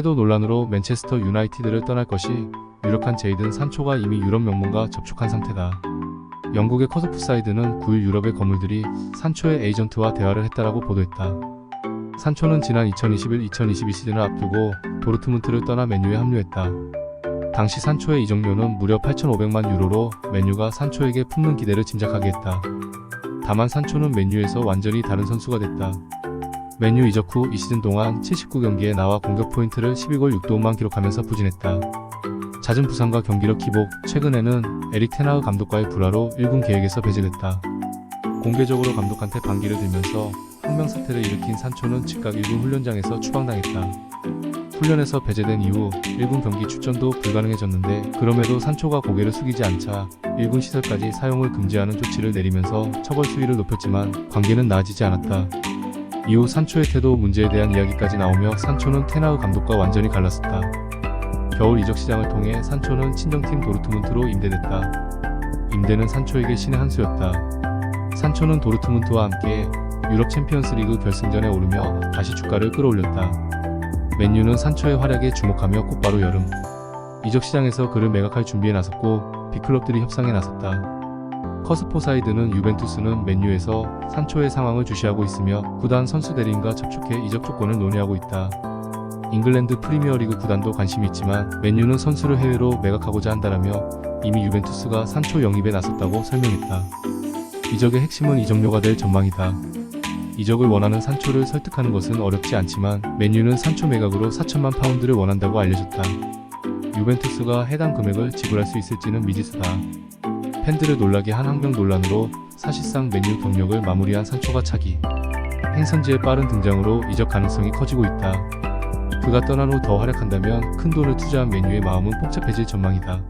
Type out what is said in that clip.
태도 논란으로 맨체스터 유나이티드를 떠날 것이 유력한 제이든 산초가 이미 유럽 명문과 접촉한 상태다. 영국의 커스프사이드는 9일 유럽의 거물들이 산초의 에이전트와 대화를 했다라고 보도했다. 산초는 지난 2021-2022 시즌을 앞두고 도르트문트를 떠나 맨유에 합류했다. 당시 산초의 이적료는 무려 8,500만 유로로 맨유가 산초에게 품는 기대를 짐작하게 했다. 다만 산초는 맨유에서 완전히 다른 선수가 됐다. 맨유 이적 후이 시즌 동안 79경기에 나와 공격 포인트를 12골 6도움만 기록하면서 부진했다. 잦은 부상과 경기력 기복, 최근에는 에릭 테나흐 감독과의 불화로 1군 계획에서 배제됐다. 공개적으로 감독한테 반기를 들면서 항명 사태를 일으킨 산초는 즉각 1군 훈련장에서 추방당했다. 훈련에서 배제된 이후 1군 경기 출전도 불가능해졌는데 그럼에도 산초가 고개를 숙이지 않자 1군 시설까지 사용을 금지하는 조치를 내리면서 처벌 수위를 높였지만 관계는 나아지지 않았다. 이후 산초의 태도 문제에 대한 이야기까지 나오며 산초는 테나흐 감독과 완전히 갈랐었다. 겨울 이적 시장을 통해 산초는 친정팀 도르트문트로 임대됐다. 임대는 산초에게 신의 한 수였다. 산초는 도르트문트와 함께 유럽 챔피언스리그 결승전에 오르며 다시 주가를 끌어올렸다. 맨유는 산초의 활약에 주목하며 곧바로 여름 이적 시장에서 그를 매각할 준비에 나섰고 빅클럽들이 협상에 나섰다. 커스포사이드는 유벤투스는 맨유에서 산초의 상황을 주시하고 있으며 구단 선수 대리인과 접촉해 이적 조건을 논의하고 있다. 잉글랜드 프리미어리그 구단도 관심이 있지만 맨유는 선수를 해외로 매각하고자 한다라며 이미 유벤투스가 산초 영입에 나섰다고 설명했다. 이적의 핵심은 이적료가 될 전망이다. 이적을 원하는 산초를 설득하는 것은 어렵지 않지만 맨유는 산초 매각으로 4천만 파운드를 원한다고 알려졌다. 유벤투스가 해당 금액을 지불할 수 있을지는 미지수다. 팬들을 놀라게 한 항명 논란으로 사실상 맨유 경력을 마무리한 산초가 차기. 행선지의 빠른 등장으로 이적 가능성이 커지고 있다. 그가 떠난 후 더 활약한다면 큰 돈을 투자한 맨유의 마음은 복잡해질 전망이다.